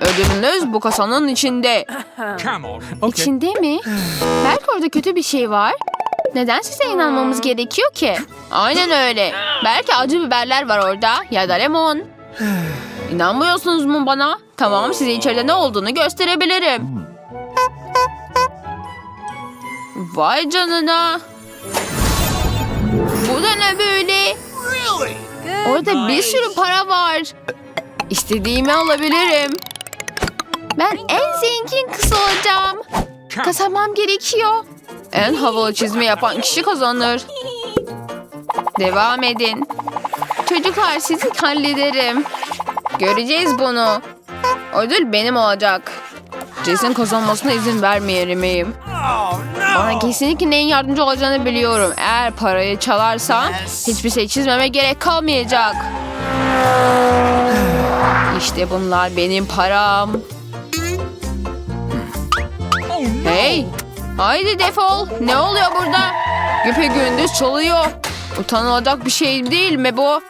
Ödülünüz bu kasanın içinde. İçinde mi? Belki orada kötü bir şey var. Neden size inanmamız gerekiyor ki? Aynen öyle. Belki acı biberler var orada ya da limon. İnanmıyorsunuz mu bana? Tamam size içeride ne olduğunu gösterebilirim. Vay canına. Bu da ne böyle? Orada bir sürü para var. İstediğimi alabilirim. Ben en zengin kız olacağım. Kazanmam gerekiyor. En havalı çizme yapan kişi kazanır. Devam edin. Çocuklar sizi hallederim. Göreceğiz bunu. Ödül benim olacak. Jason kazanmasına izin vermeyeyim. Bana kesinlikle neyin yardımcı olacağını biliyorum. Eğer parayı çalarsan hiçbir şey çizmeme gerek kalmayacak. İşte bunlar benim param. Hey! Haydi defol. Ne oluyor burada? Güpe gündüz çalıyor. Utanılacak bir şey değil mi bu?